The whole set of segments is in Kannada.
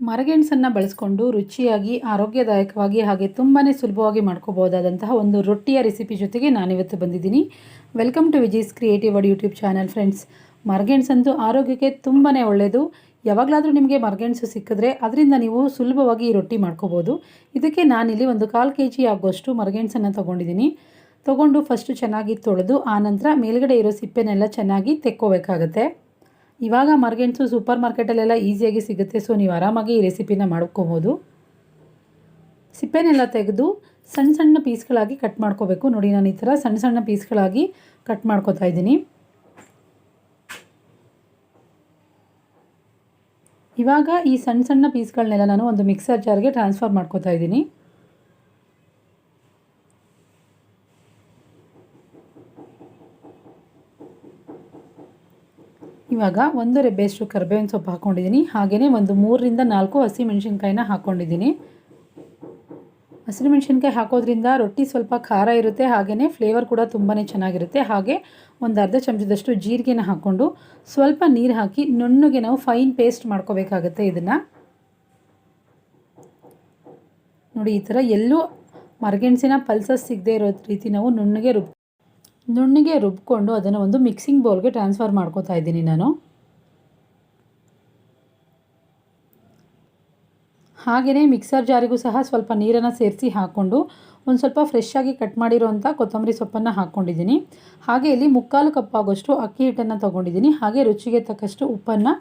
ಮರಗೆಣಸನ್ನು ಬಳಸ್ಕೊಂಡು ರುಚಿಯಾಗಿ, ಆರೋಗ್ಯದಾಯಕವಾಗಿ ಹಾಗೆ ತುಂಬಾ ಸುಲಭವಾಗಿ ಮಾಡ್ಕೋಬೋದಾದಂತಹ ಒಂದು ರೊಟ್ಟಿಯ ರೆಸಿಪಿ ಜೊತೆಗೆ ನಾನಿವತ್ತು ಬಂದಿದ್ದೀನಿ. Welcome to Viji's creative world YouTube channel friends ಮರಗೆಣಸಂತೂ ಆರೋಗ್ಯಕ್ಕೆ ತುಂಬಾ ಒಳ್ಳೆಯದು ಯಾವಾಗಲಾದರೂ ನಿಮಗೆ ಮರಗೆಣಸು ಸಿಕ್ಕಿದ್ರೆ ಅದರಿಂದ ನೀವು ಸುಲಭವಾಗಿ ಈ ರೊಟ್ಟಿ ಮಾಡ್ಕೋಬೋದು ಇದಕ್ಕೆ ನಾನಿಲ್ಲಿ ಒಂದು ಕಾಲು ಕೆ ಜಿ ಆಗುವಷ್ಟು ಮರಗೆಣಸನ್ನು ತೊಗೊಂಡಿದ್ದೀನಿ. ತೊಗೊಂಡು ಫಸ್ಟು ಚೆನ್ನಾಗಿ ತೊಳೆದು, ಆನಂತರ ಮೇಲ್ಗಡೆ ಇರೋ ಸಿಪ್ಪೆನೆಲ್ಲ ಚೆನ್ನಾಗಿ ತೆಕ್ಕೋಬೇಕಾಗತ್ತೆ. ಇವಾಗ ಮರ್ಗೆಣಸು ಸೂಪರ್ ಮಾರ್ಕೆಟಲ್ಲೆಲ್ಲ ಈಸಿಯಾಗಿ ಸಿಗುತ್ತೆ, ಸೊ ನೀವು ಆರಾಮಾಗಿ ಈ ರೆಸಿಪಿನ ಮಾಡ್ಕೋಬೋದು. ಸಿಪ್ಪೆನೆಲ್ಲ ತೆಗೆದು ಸಣ್ಣ ಸಣ್ಣ ಪೀಸ್ಗಳಾಗಿ ಕಟ್ ಮಾಡ್ಕೋಬೇಕು. ನೋಡಿ, ನಾನು ಈ ಥರ ಸಣ್ಣ ಸಣ್ಣ ಪೀಸ್ಗಳಾಗಿ ಕಟ್ ಮಾಡ್ಕೋತಾ ಇದ್ದೀನಿ. ಇವಾಗ ಈ ಸಣ್ಣ ಸಣ್ಣ ಪೀಸ್ಗಳನ್ನೆಲ್ಲ ನಾನು ಒಂದು ಮಿಕ್ಸರ್ ಜಾರ್ಗೆ ಟ್ರಾನ್ಸ್ಫರ್ ಮಾಡ್ಕೋತಾ ಇದ್ದೀನಿ. ಇವಾಗ ಒಂದು ರೆಬ್ಬೆಯಷ್ಟು ಕರ್ಬೇವಿನ ಸೊಪ್ಪು ಹಾಕ್ಕೊಂಡಿದ್ದೀನಿ ಹಾಗೆಯೇ ಒಂದು ಮೂರರಿಂದ ನಾಲ್ಕು ಹಸಿಮೆಣ್ಸಿನ್ಕಾಯಿನ ಹಾಕ್ಕೊಂಡಿದ್ದೀನಿ ಹಸಿಮೆಣ್ಸಿನ್ಕಾಯಿ ಹಾಕೋದ್ರಿಂದ ರೊಟ್ಟಿ ಸ್ವಲ್ಪ ಖಾರ ಇರುತ್ತೆ. ಹಾಗೆಯೇ ಫ್ಲೇವರ್ ಕೂಡ ತುಂಬಾ ಚೆನ್ನಾಗಿರುತ್ತೆ. ಹಾಗೆ ಒಂದು ಅರ್ಧ ಚಮಚದಷ್ಟು ಜೀರಿಗೆನ ಹಾಕ್ಕೊಂಡು ಸ್ವಲ್ಪ ನೀರು ಹಾಕಿ ನುಣ್ಣಗೆ ನಾವು ಫೈನ್ ಪೇಸ್ಟ್ ಮಾಡ್ಕೋಬೇಕಾಗುತ್ತೆ ಇದನ್ನು. ನೋಡಿ ಈ ಥರ ಎಲ್ಲೂ ಮರಗೆಣಸಿನ ಪಲ್ಸಸ್ ಸಿಗದೆ ಇರೋ ರೀತಿ ನಾವು ನುಣ್ಣಗೆ ರುಬ್ ನುಣ್ಣಗೆ ರುಬ್ಕೊಂಡು ಅದನ್ನು ಒಂದು ಮಿಕ್ಸಿಂಗ್ ಬೌಲ್ಗೆ ಟ್ರಾನ್ಸ್ಫರ್ ಮಾಡ್ಕೋತಾ ಇದ್ದೀನಿ ನಾನು. ಹಾಗೆಯೇ ಮಿಕ್ಸರ್ ಜಾರಿಗೂ ಸಹ ಸ್ವಲ್ಪ ನೀರನ್ನು ಸೇರಿಸಿ ಹಾಕ್ಕೊಂಡು ಒಂದು ಸ್ವಲ್ಪ ಫ್ರೆಶ್ ಆಗಿ ಕಟ್ ಮಾಡಿರೋಂಥ ಕೊತ್ತಂಬರಿ ಸೊಪ್ಪನ್ನು ಹಾಕ್ಕೊಂಡಿದ್ದೀನಿ ಹಾಗೆ ಇಲ್ಲಿ ಮುಕ್ಕಾಲು ಕಪ್ ಆಗೋಷ್ಟು ಅಕ್ಕಿ ಹಿಟ್ಟನ್ನು ತೊಗೊಂಡಿದ್ದೀನಿ. ಹಾಗೆ ರುಚಿಗೆ ತಕ್ಕಷ್ಟು ಉಪ್ಪನ್ನು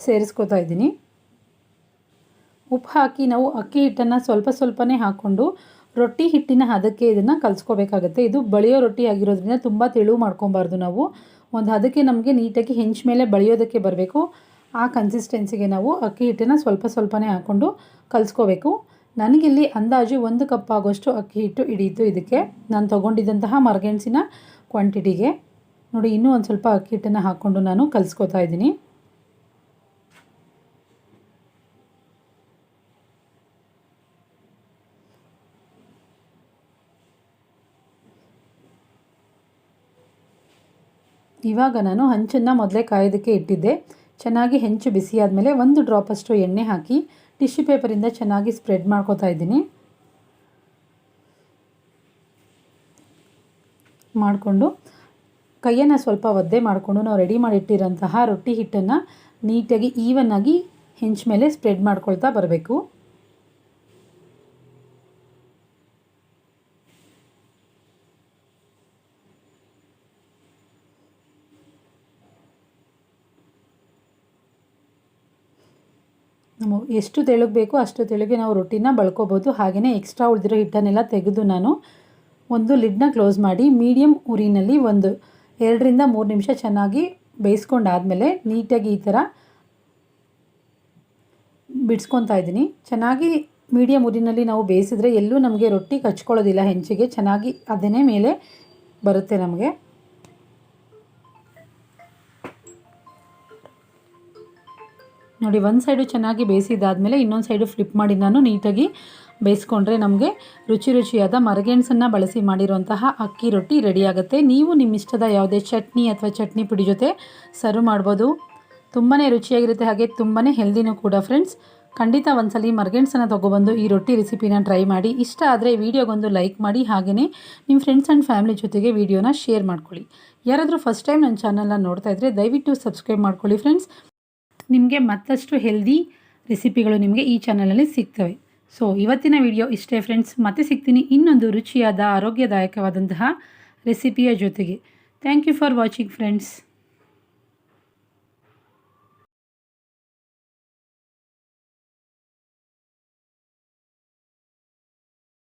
ಸೇರಿಸ್ಕೋತಾ ಇದ್ದೀನಿ. ಉಪ್ಪು ಹಾಕಿ ನಾವು ಅಕ್ಕಿ ಹಿಟ್ಟನ್ನು ಸ್ವಲ್ಪ ಸ್ವಲ್ಪನೇ ಹಾಕ್ಕೊಂಡು ರೊಟ್ಟಿ ಹಿಟ್ಟಿನ ಹದಕ್ಕೆ ಇದನ್ನು ಕಲಿಸ್ಕೋಬೇಕಾಗತ್ತೆ. ಇದು ಬಳಿಯೋ ರೊಟ್ಟಿ ಆಗಿರೋದ್ರಿಂದ ತುಂಬ ತೆಳು ಮಾಡ್ಕೊಬಾರ್ದು ನಾವು. ಒಂದು ಹದಕ್ಕೆ ನಮಗೆ ನೀಟಾಗಿ ಹೆಂಚ ಮೇಲೆ ಬಳಿಯೋದಕ್ಕೆ ಬರಬೇಕು. ಆ ಕನ್ಸಿಸ್ಟೆನ್ಸಿಗೆ ನಾವು ಅಕ್ಕಿ ಹಿಟ್ಟನ್ನು ಸ್ವಲ್ಪ ಸ್ವಲ್ಪನೇ ಹಾಕ್ಕೊಂಡು ಕಲಿಸ್ಕೋಬೇಕು. ನನಗಿಲ್ಲಿ ಅಂದಾಜು ಒಂದು ಕಪ್ ಆಗೋಷ್ಟು ಅಕ್ಕಿ ಹಿಟ್ಟು ಹಿಡಿಯಿತು ಇದಕ್ಕೆ. ನಾನು ತೊಗೊಂಡಿದ್ದಂತಹ ಮರಗೆಣಸಿನ ಕ್ವಾಂಟಿಟಿಗೆ ನೋಡಿ, ಇನ್ನೂ ಒಂದು ಸ್ವಲ್ಪ ಅಕ್ಕಿ ಹಿಟ್ಟನ್ನು ಹಾಕ್ಕೊಂಡು ನಾನು ಕಲಿಸ್ಕೋತಾ ಇದ್ದೀನಿ. ಇವಾಗ ನಾನು ಹಂಚನ್ನು ಮೊದಲೇ ಕಾಯೋದಕ್ಕೆ ಇಟ್ಟಿದ್ದೆ. ಚೆನ್ನಾಗಿ ಹೆಂಚು ಬಿಸಿ ಆದಮೇಲೆ ಒಂದು ಡ್ರಾಪಷ್ಟು ಎಣ್ಣೆ ಹಾಕಿ ಟಿಶ್ಯೂ ಪೇಪರಿಂದ ಚೆನ್ನಾಗಿ ಸ್ಪ್ರೆಡ್ ಮಾಡ್ಕೋತಾ ಇದ್ದೀನಿ. ಮಾಡಿಕೊಂಡು ಕೈಯನ್ನು ಸ್ವಲ್ಪ ಒದ್ದೆ ಮಾಡಿಕೊಂಡು ನಾವು ರೆಡಿ ಮಾಡಿಟ್ಟಿರೋಂತಹ ರೊಟ್ಟಿ ಹಿಟ್ಟನ್ನು ನೀಟಾಗಿ ಈವನ್ನಾಗಿ ಹೆಂಚು ಮೇಲೆ ಸ್ಪ್ರೆಡ್ ಮಾಡ್ಕೊಳ್ತಾ ಬರಬೇಕು. ನಾವು ಎಷ್ಟು ತೆಳುಗೆ ಬೇಕು ಅಷ್ಟು ತೆಳಗೆ ನಾವು ರೊಟ್ಟಿನ ಬಳ್ಕೋಬೋದು. ಹಾಗೆಯೇ ಎಕ್ಸ್ಟ್ರಾ ಉಳಿದಿರೋ ಹಿಟ್ಟನ್ನೆಲ್ಲ ತೆಗೆದು ನಾನು ಒಂದು ಲಿಡ್ನ ಕ್ಲೋಸ್ ಮಾಡಿ ಮೀಡಿಯಮ್ ಉರಿನಲ್ಲಿ ಒಂದು ಎರಡರಿಂದ ಮೂರು ನಿಮಿಷ ಚೆನ್ನಾಗಿ ಬೇಯಿಸ್ಕೊಂಡಾದಮೇಲೆ ನೀಟಾಗಿ ಈ ಥರ ಬಿಡ್ಸ್ಕೊತಾ ಇದ್ದೀನಿ. ಚೆನ್ನಾಗಿ ಮೀಡಿಯಮ್ ಉರಿನಲ್ಲಿ ನಾವು ಬೇಯಿಸಿದ್ರೆ ಎಲ್ಲೂ ನಮಗೆ ರೊಟ್ಟಿ ಕಚ್ಕೊಳ್ಳೋದಿಲ್ಲ ಹೆಂಚಿಗೆ. ಚೆನ್ನಾಗಿ ಅದನ್ನೇ ಮೇಲೆ ಬರುತ್ತೆ ನಮಗೆ. ನೋಡಿ, ಒಂದು ಸೈಡು ಚೆನ್ನಾಗಿ ಬೇಯಿಸಿದಾದಮೇಲೆ ಇನ್ನೊಂದು ಸೈಡು ಫ್ಲಿಪ್ ಮಾಡಿ ನಾನು ನೀಟಾಗಿ ಬೇಯಿಸ್ಕೊಂಡ್ರೆ ನಮಗೆ ರುಚಿ ರುಚಿಯಾದ ಮರಗೆಣಸನ್ನು ಬಳಸಿ ಮಾಡಿರುವಂತಹ ಅಕ್ಕಿ ರೊಟ್ಟಿ ರೆಡಿ ಆಗುತ್ತೆ. ನೀವು ನಿಮ್ಮ ಇಷ್ಟದ ಯಾವುದೇ ಚಟ್ನಿ ಅಥವಾ ಚಟ್ನಿ ಪುಡಿ ಜೊತೆ ಸರ್ವ್ ಮಾಡ್ಬೋದು. ತುಂಬಾ ರುಚಿಯಾಗಿರುತ್ತೆ, ಹಾಗೆ ತುಂಬಾ ಹೆಲ್ದಿನೂ ಕೂಡ ಫ್ರೆಂಡ್ಸ್. ಖಂಡಿತ ಒಂದ್ಸಲಿ ಮರ್ಗೆಣ್ಸನ್ನು ತೊಗೊಬಂದು ಈ ರೊಟ್ಟಿ ರೆಸಿಪಿನ ಟ್ರೈ ಮಾಡಿ. ಇಷ್ಟ ಆದರೆ ವೀಡಿಯೋಗೊಂದು ಲೈಕ್ ಮಾಡಿ ಹಾಗೆಯೇ ನಿಮ್ಮ ಫ್ರೆಂಡ್ಸ್ ಆ್ಯಂಡ್ ಫ್ಯಾಮಿಲಿ ಜೊತೆಗೆ ವೀಡಿಯೋನ ಶೇರ್ ಮಾಡ್ಕೊಳ್ಳಿ. ಯಾರಾದರೂ ಫಸ್ಟ್ ಟೈಮ್ ನನ್ನ ಚಾನಲ್ನ ನೋಡ್ತಾ ಇದ್ದರೆ ದಯವಿಟ್ಟು ಸಬ್ಸ್ಕ್ರೈಬ್ ಮಾಡ್ಕೊಳ್ಳಿ ಫ್ರೆಂಡ್ಸ್. ನಿಮಗೆ ಮತ್ತಷ್ಟು ಹೆಲ್ದಿ ರೆಸಿಪಿಗಳು ನಿಮಗೆ ಈ ಚಾನಲಲ್ಲಿ ಸಿಗ್ತವೆ. ಸೊ ಇವತ್ತಿನ ವಿಡಿಯೋ ಇಷ್ಟೇ ಫ್ರೆಂಡ್ಸ್ ಮತ್ತೆ ಸಿಗ್ತೀನಿ ಇನ್ನೊಂದು ರುಚಿಯಾದ, ಆರೋಗ್ಯದಾಯಕವಾದಂತಹ ರೆಸಿಪಿಯ ಜೊತೆಗೆ. Thank you for watching friends